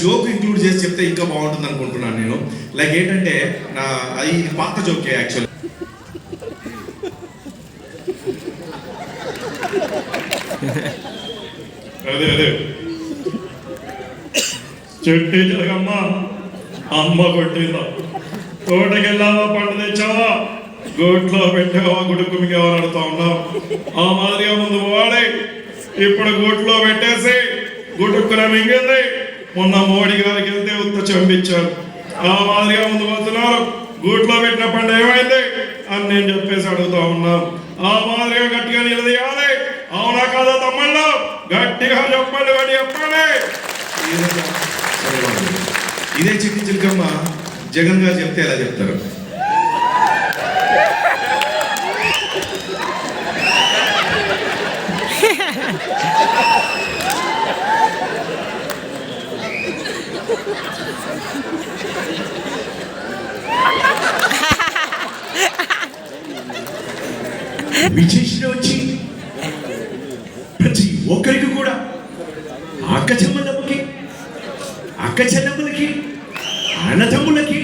Joke include చేసి చెప్తే ఇంకా బాగుంటుంది అనుకుంటున్నాను నేను. లైక్ ఏంటంటే నా అది పాత జోకే యాక్చువల్ అదే అదే. చెట్టు జరగమ్మ అమ్మ కొట్టిందా. తోటకెళ్ళావా పండు తెచ్చావా? గోట్లో పెట్టావా గుడుకు మిగేవని అడుగుతా ఉన్నావు. ఆ మాదిరిగా ముందు వాడే ఇప్పుడు గోట్లో పెట్టేసి గుడుక్కున మింగింది. మొన్న మోడీ గారికి వెళ్తే ఉత్త చంపించారు. ఆ మాదిరిగా ముందు పోతున్నారు. గూట్లో పెట్టిన పండు ఏమైంది? అని నేను చెప్పేసి అడుగుతా ఉన్నాను ఆ మాదిరిగా గట్టిగా నిలదీయాలి. అవునా కాదా తమ్ముళ్ళు? గట్టిగా చెప్పండి వాడి చెప్పండి. ఇదే చిట్టి చిలకమ్మ జగన్ గారు చెప్తే ఎలా చెప్తారు? విశేషణ వచ్చి ప్రతి ఒక్కరికి కూడా అక్క చెల్లెమ్మకి అక్క చెల్లెమ్మలకి అన్నదమ్ములకి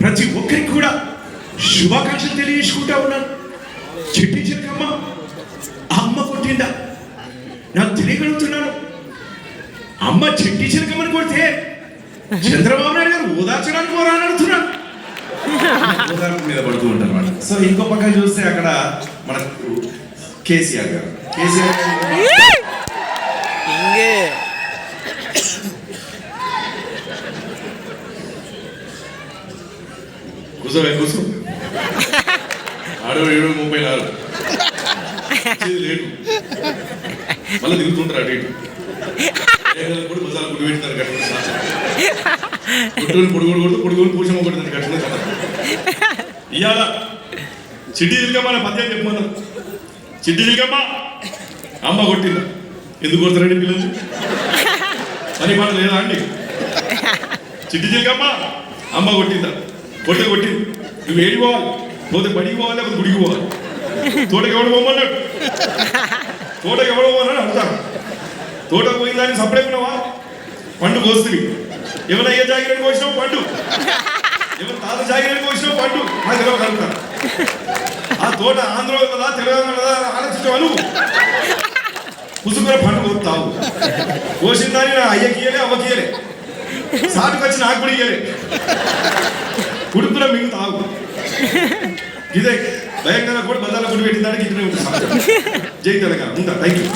ప్రతి ఒక్కరికి కూడా శుభాకాంక్షలు తెలియజేసుకుంటా ఉన్నాను. చెట్టి చిలకమ్మ అమ్మ కొట్టిందా నాకు తెలియగలుగుతున్నాను. అమ్మ చెట్టి చిలకమ్మని కొడితే చంద్రబాబు నాయుడు గారు ఓదార్చడానికి పోరా అని మీద పడుతూ ఉంటారు అన్నమాట సో ఇంకో పక్కన చూస్తే అక్కడ మనకు కేసీఆర్ గారు. కేసీఆర్ కూర్చోవే కూర్చో. ఆడు ఏడు ముప్పై నాలుగు. లేటు. మళ్ళీ తిరుగుతుంటారు అటు ఇటు. కూడా బజార్ గుడి పెడతారు పుట్టుకొని పొడుగుడు కొడుతూ పొడుగుని కొడుతుంది కట్టిన ఇవాళ చిట్టి చిలికమ్మ అనే పద్యం చెప్పమన్నా చిట్టి చిలికమ్మ అమ్మ కొట్టిందా? ఎందుకు కొడతారండి పిల్లలు? పని మాట లేదా అండి? చిట్టి చిలికమ్మ అమ్మ కొట్టిందా? కొట్టి కొట్టింది నువ్వు ఏడి పోవాలి? పోతే బడికి పోవాలి లేకపోతే గుడికి పోవాలి? తోటకి ఎవడు పోమన్నాడు? తోటకి ఎవడు పోమన్నాడు? అంటారు తోటకు పోయిందని సపరేట్ ఉన్నావా? పండు కోస్తుంది ఎవరైనా అయ్యే జాగ్రత్త కోసినావు? పండు. ఎవరు తాత జాగ్రత్త కోసినావు? పండు. నాకు తెలియదు కలుగుతాను ఆ తోట ఆంధ్రలో కదా తెలంగాణ కదా ఆలోచించావు నువ్వు? పుసుకున్న పండు కోస్తావు కోసిన దాన్ని నా అయ్యకి ఇయ్యలే అవ్వకి ఇయ్యలే. సాటుకు వచ్చి నాకు కూడా ఇయ్యలే. కుడుకుల మింగు తాగు. ఇదే భయంకరంగా కూడా బజార్లో గుడి పెట్టిన దానికి ఇక్కడే ఉంటుంది. జై తెలంగాణ. ఉందా థ్యాంక్ యూ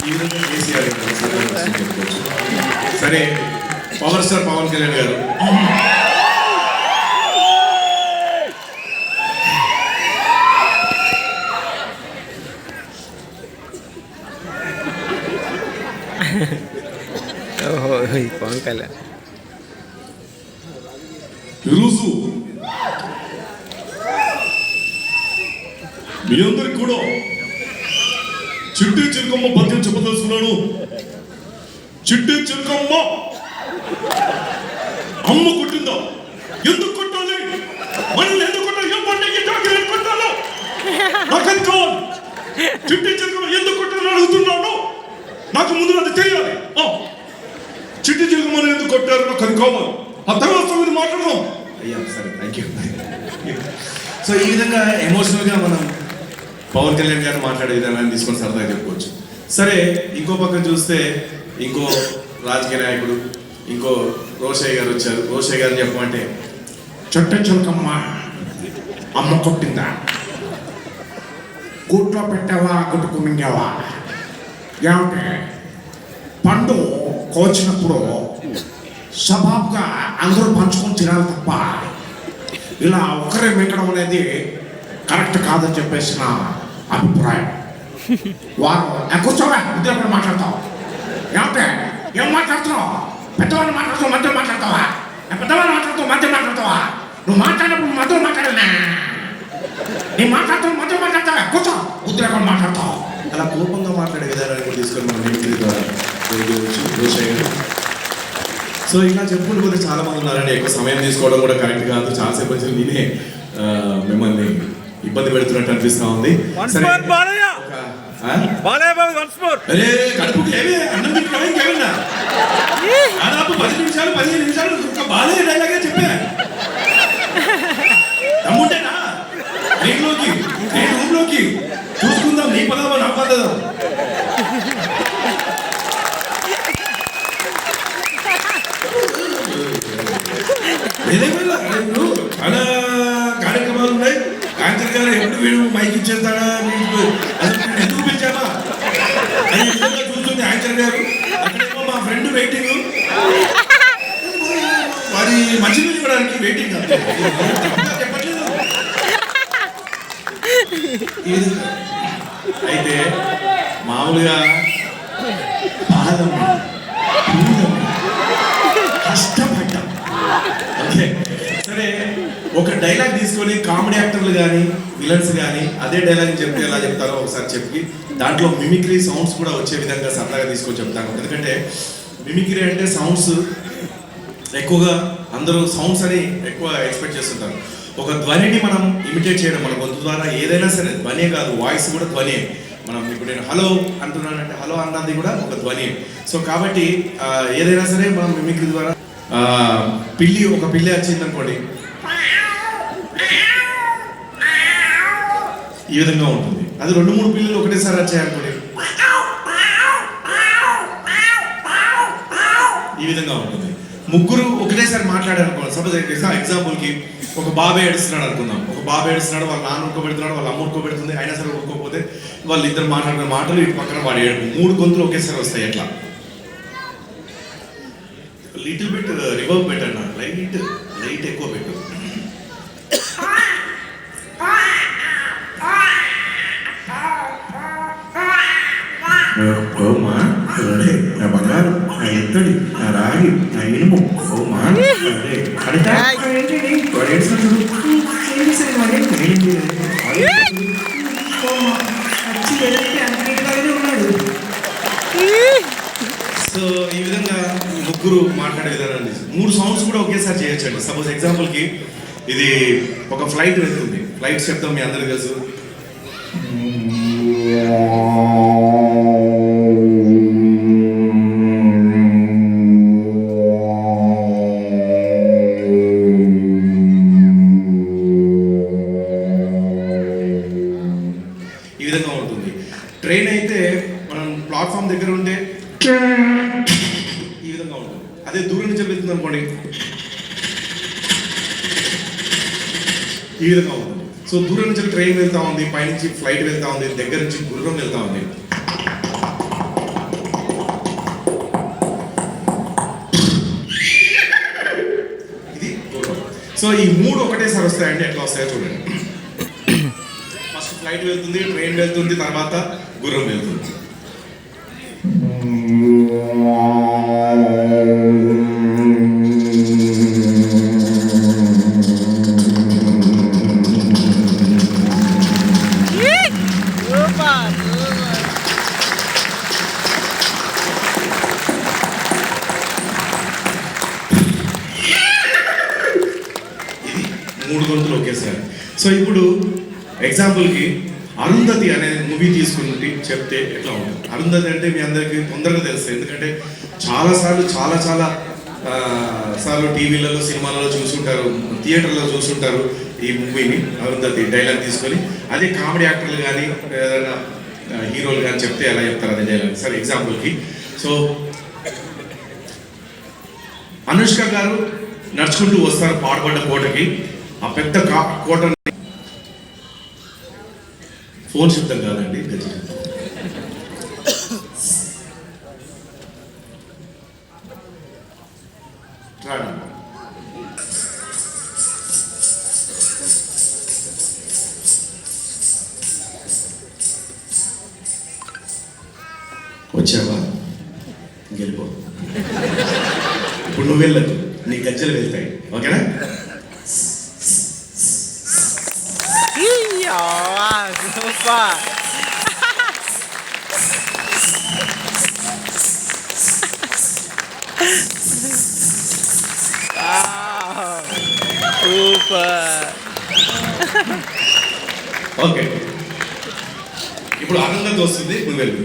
ఈ విధంగా కేసీఆర్ గారు సరే పవర్ స్టార్ పవన్ కళ్యాణ్ గారు. పవన్ కళ్యాణ్. మీ అందరికి కూడా చిట్టి చిరుకమ్మ పద్యం చెప్పదలుచుకున్నాను. చిట్టి చిరుకమ్మ అమ్మ కుట్టిందో? ఎందుకు కొట్టాలి? మనల్ని ఎందుకు కొట్టాలి? ఏం పండుగ జాగ్రత్త కొట్టాలో? నాకది కావాలి? చిట్టి చిరుకమ్మ ఎందుకు కొట్టాలని అడుగుతున్నాను? నాకు ముందు అది తెలియాలి. ఆ. చిట్టి చిరుకమ్మని ఎందుకు కొట్టారు? నాకు అది కావాలి. ఆ తర్వాత సంగతి మాట్లాడదాం. అయ్యా సరే థ్యాంక్ యూ సో ఈ విధంగా ఎమోషనల్గా మనం పవన్ కళ్యాణ్ గారు మాట్లాడే విధానాన్ని తీసుకొని సరదాగా చెప్పుకోవచ్చు. సరే ఇంకో పక్కన చూస్తే ఇంకో రాజకీయ నాయకుడు ఇంకో రోషయ్య గారు వచ్చారు. రోషయ్య గారు చెప్పమంటే చుట్ట చురుకమ్మ అమ్మ కొట్టిందా? గూట్లో పెట్టావా గుట్టుకు మింగావా? ఏమంటే పండు కోచినప్పుడు సబాబ్గా అందరూ పంచుకొని తినాలి తప్ప ఇలా ఒకరే మింగడం అనేది కరెక్ట్ కాదని చెప్పేసి నా అభిప్రాయం. వారు కూర్చోవా ఇద్దరు మాట్లాడతావు. ఏమంటే? ఏం మాట్లాడుతున్నావు? పెద్దవాళ్ళు మాట్లాడుతావు మధ్య మాట్లాడతావా పెద్దవాళ్ళు మాట్లాడుతావు మధ్య మాట్లాడతావా నువ్వు మాట్లాడినప్పుడు మధ్య మాట్లాడనా నీ మాట్లాడతావు మధ్య మాట్లాడతావా? కూర్చో. ఉద్రేకం మాట్లాడతావు. అలా కోపంగా మాట్లాడే విధానాన్ని కూడా తీసుకొని మనం ద్వారా సో ఇలా చెప్పుకుంటూ పోతే చాలా మంది ఉన్నారండి. ఎక్కువ సమయం తీసుకోవడం కూడా కరెక్ట్ కాదు. చాలాసేపు వచ్చి నేనే ఆ, మిమ్మల్ని ఇబ్బంది పెడుతున్నట్టు అనిపిస్తా ఉంది. సరే, మోర్ బాలయ్య ఒక- ఆ? బాలయ్య బాబు వన్స్ మోర్ అరే కడుపుకి ఏమి అన్నం తింటున్నావా ఇంకేమన్నా నిమిషాలు పదిహేను నిమిషాలు ఒక బాలయ్య డైలాగే చెప్పా. దమ్ముంటేనా ట్రైన్లోకి ట్రైన్ రూమ్లోకి? చూసుకుందాం నీ పదవా నా పదవా? చాలా కార్యక్రమాలు ఉన్నాయి. యాంకర్ గారు ఎప్పుడు వీడు మైక్ ఇచ్చేస్తాడా వీడు అసలు వీడు ఎందుకు పిలిచామా అని నిజంగా చూస్తుంది యాంకర్ గారు అక్కడేమో మా ఫ్రెండ్ వెయిటింగ్ మరి మంచినీళ్ళు ఇవ్వడానికి వెయిటింగ్ చెప్పట్లేదు అయితే మామూలుగా బాధం కష్టపడ్డా. ఓకే. సరే ఒక డైలాగ్ తీసుకొని కామెడీ యాక్టర్లు కానీ విలన్స్ కానీ అదే డైలాగ్ చెప్తే ఎలా చెప్తారో ఒకసారి చెప్పి దాంట్లో మిమిక్రీ సౌండ్స్ కూడా వచ్చే విధంగా సరదాగా తీసుకొని చెప్తాను. ఎందుకంటే మిమిక్రీ అంటే సౌండ్స్ ఎక్కువగా అందరూ సౌండ్స్ అని ఎక్కువ ఎక్స్పెక్ట్ చేస్తుంటారు. ఒక ధ్వనిని మనం ఇమిటేట్ చేయడం మన గొంతు ద్వారా ఏదైనా సరే ధ్వనే కాదు వాయిస్ కూడా ధ్వనే. మనం ఇప్పుడు నేను హలో అంటున్నానంటే హలో అన్నది కూడా ఒక ధ్వని. సో కాబట్టి ఏదైనా సరే మనం మిమిక్రీ ద్వారా పిల్లి ఒక పిల్లి వచ్చింది అనుకోండి ఈ విధంగా ఉంటుంది. అది రెండు మూడు పిల్లలు ఒకటేసారి వచ్చాయనుకోండి. విధంగా ఉంటుంది ముగ్గురు ఒకటేసారి మాట్లాడారు అనుకోవాలి సపోజ్ ఎగ్జాంపుల్కి ఒక బాబే ఏడుస్తున్నాడు అనుకుందాం ఒక బాబాయ్ ఏడుస్తున్నాడు వాళ్ళ నాన్న ఉడుకోబెడుతున్నాడు వాళ్ళ అమ్మ ఉడుకోబెడుతుంది అయినా సరే ఉడుకోకపోతే వాళ్ళు ఇద్దరు మాట్లాడిన మాటలు ఇటు పక్కన వాడు ఏడుపు మూడు గొంతులు ఒకేసారి వస్తాయి ఎట్లా లిటిల్ బిట్ రివర్వ్ పెట్టండి లైట్ లైట్ ఎక్కువ పెట్టు Oh, my. నా బంగారం నా ఎత్తడి నా రాగి నా ఇనుము సో ఈ విధంగా ముగ్గురు మాట్లాడే విధానం ఉంది. మూడు సౌండ్స్ కూడా ఒకేసారి చేయొచ్చండి. సపోజ్ ఎగ్జాంపుల్కి ఇది ఒక ఫ్లైట్ వెళ్తుంది. ఫ్లైట్ శబ్దం మీ అందరికీ తెలుసు. అనుకోండి ఈ విధంగా ఉంది. సో దూరం నుంచి ట్రైన్ వెళ్తా ఉంది పైనుంచి ఫ్లైట్ వెళ్తా ఉంది దగ్గర నుంచి గుర్రం వెళ్తా ఉంది. ఇది సో ఈ మూడు ఒకటేసారి వస్తాయంటే ఎట్లా వస్తాయో చూడండి. ఫస్ట్ ఫ్లైట్ వెళ్తుంది ట్రైన్ వెళ్తుంది తర్వాత గుర్రం వెళ్తుంది. సో ఇప్పుడు ఎగ్జాంపుల్కి అరుంధతి అనే మూవీ తీసుకుని చెప్తే ఎట్లా ఉంటుంది? అరుంధతి అంటే మీ అందరికీ తొందరగా తెలుస్తుంది. ఎందుకంటే చాలా సార్లు చాలా చాలా సార్లు టీవీలలో సినిమాలలో చూసుంటారు థియేటర్లో చూసుంటారు ఈ మూవీని అరుంధతి డైలాగ్ తీసుకొని. అదే కామెడీ యాక్టర్లు కానీ ఏదైనా హీరోలు కానీ చెప్తే ఎలా చెప్తారు అదే డైలాగ్ సరే ఎగ్జాంపుల్కి సో అనుష్క గారు నడుచుకుంటూ వస్తారు పాడుబడ్డ కోటకి. ఆ పెద్ద కా- కోట ఫోన్ శబ్దం కాదండి గజ వచ్చావా? గెలిపో ఇప్పుడు నువ్వు వెళ్ళదు నీ గజ్జలు వెళ్తాయి. ఓకే. ఇప్పుడు ఆనందంగా వస్తుంది నువ్వు వెళ్ళు.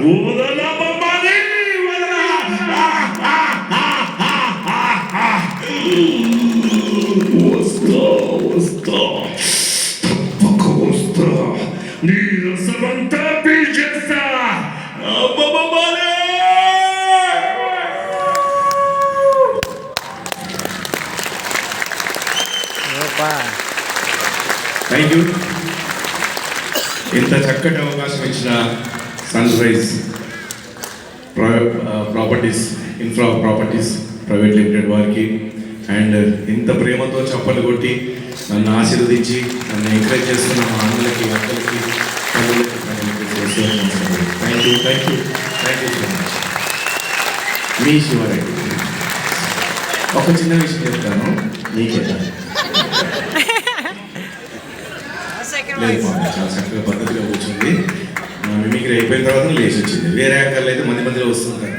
Over sunrise properties infra properties private limited వారికి అండ్ ఇంత ప్రేమతో చప్పట్లు కొట్టి నన్ను ఆశీర్వదించి నన్ను ఎంకరేజ్ చేస్తున్న మా అన్నలకి అక్కలకి తల్లులకి thank you thank you thank you so much మీ శివారెడ్డి. ఒక చిన్న విషయం చెప్తాను నీకే లేదు చాలా చక్కగా పద్ధతిగా కూర్చుంది. మిమిక్రీ అయిపోయిన తర్వాత లేచి వచ్చింది. వేరే యాంకర్లు అయితే మధ్య మధ్యలో వస్తుంటారు.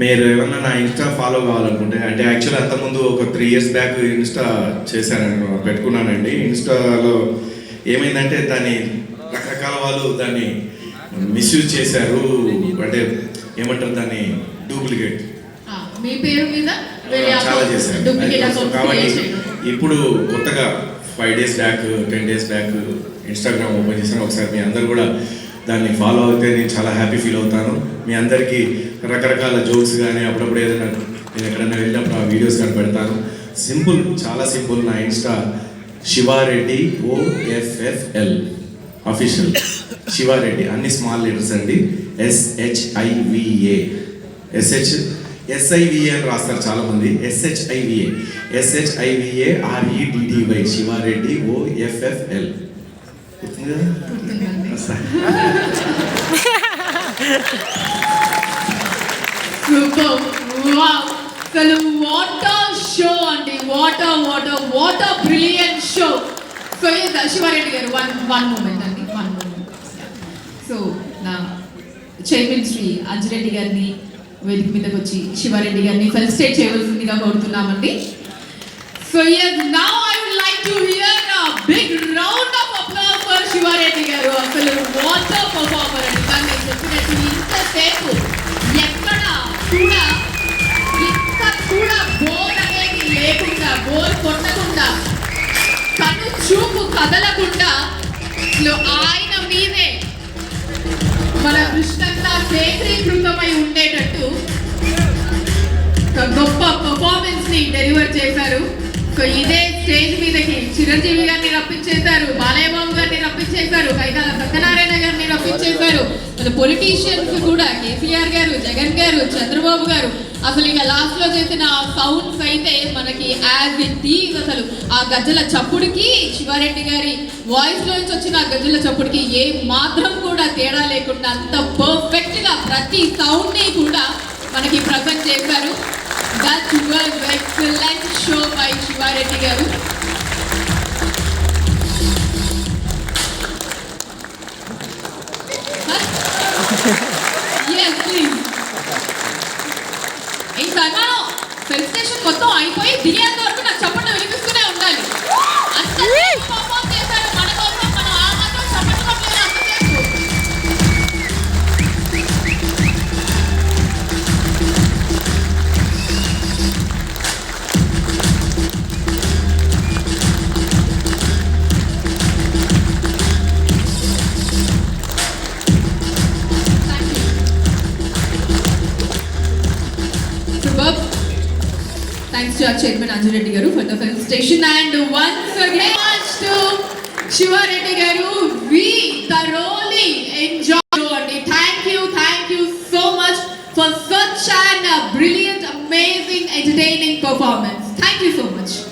మీరు ఏమన్నా నా ఇన్స్టా ఫాలో కావాలనుకుంటే అంటే యాక్చువల్లీ అంతకుముందు ఒక త్రీ ఇయర్స్ బ్యాక్ ఇన్స్టా చేశాను పెట్టుకున్నానండి. ఇన్స్టాలో ఏమైందంటే దాన్ని రకరకాల వాళ్ళు దాన్ని మిస్యూజ్ చేశారు. అంటే ఏమంటారు దాన్ని? డూప్లికేట్ చాలా చేశారు కాబట్టి ఇప్పుడు కొత్తగా five days back ten days back Instagram open చేశాను. ఒకసారి మీ అందరు కూడా దాన్ని ఫాలో అవుతే నేను చాలా హ్యాపీ ఫీల్ అవుతాను. మీ అందరికీ రకరకాల జోక్స్ కానీ అప్పుడప్పుడు ఏదైనా నేను ఎక్కడైనా వెళ్ళినప్పుడు ఆ వీడియోస్ కానీ పెడతాను సింపుల్ చాలా సింపుల్ నా insta Siva Reddy OFFL official Siva Reddy అన్ని స్మాల్ లెటర్స్ అండి. ఎస్హెచ్ఐవిఏ ఎస్హెచ్ ఎస్ఐవిఏ అని రాస్తారు చాలా మంది SHIVA SHIVA REDDY Siva Reddy OFFL super wow అసలు వాటర్ షో అండి what a what a what a brilliant show. So Siva Reddy గారు one one moment అండి వన్ మూమెంట్ సో నా చైర్మన్ శ్రీ అంజిరెడ్డి గారిని వేదిక మీదకి వచ్చి శివారెడ్డి గారిని ఫెలిసిటేట్ చేయవలసిందిగా కోరుతున్నామండి. So here now I would like to hear a round round of for Siva Reddy గారు. అసలు వాటర్ పర్ఫార్మర్ అండి కానీ నేను చెప్పినట్టు ఇంతసేపు ఎక్కడ కూడా ఇంత కూడా బోర్ అనేది లేకుండా బోర్ కొట్టకుండా కను చూపు కదలకుండా ఆయన మీదే మన దృష్టంతా కేంద్రీకృతమై ఉండేటట్టు గొప్ప పర్ఫార్మెన్స్ని డెలివర్ చేశారు. సో ఇదే స్టేజ్ మీదకి చిరంజీవి గారిని రప్పించేశారు బాలయ్యబాబు గారిని రప్పించేశారు కైకాల సత్యనారాయణ గారిని రప్పించేశారు. మన పొలిటీషియన్స్ కూడా కేసీఆర్ గారు జగన్ గారు చంద్రబాబు గారు అసలు ఇక లాస్ట్లో చేసిన సౌండ్స్ అయితే మనకి యాజ్ ఇట్ ఈజ్ అసలు. ఆ గజ్జల చప్పుడుకి శివారెడ్డి గారి వాయిస్లో నుంచి వచ్చిన ఆ గజ్జల చప్పుడుకి ఏ మాత్రం కూడా తేడా లేకుండా అంత పర్ఫెక్ట్గా ప్రతి సౌండ్ని కూడా మనకి ప్రజెంట్ చేశారు. That was excellent show by Siva Reddy గారు. Discharge Chairman Anju Reddy Garu for the film station and once again much to Shiva Reddy Garu. We thoroughly enjoyed it thank you thank you so much for such an brilliant amazing entertaining performance. Thank you so much.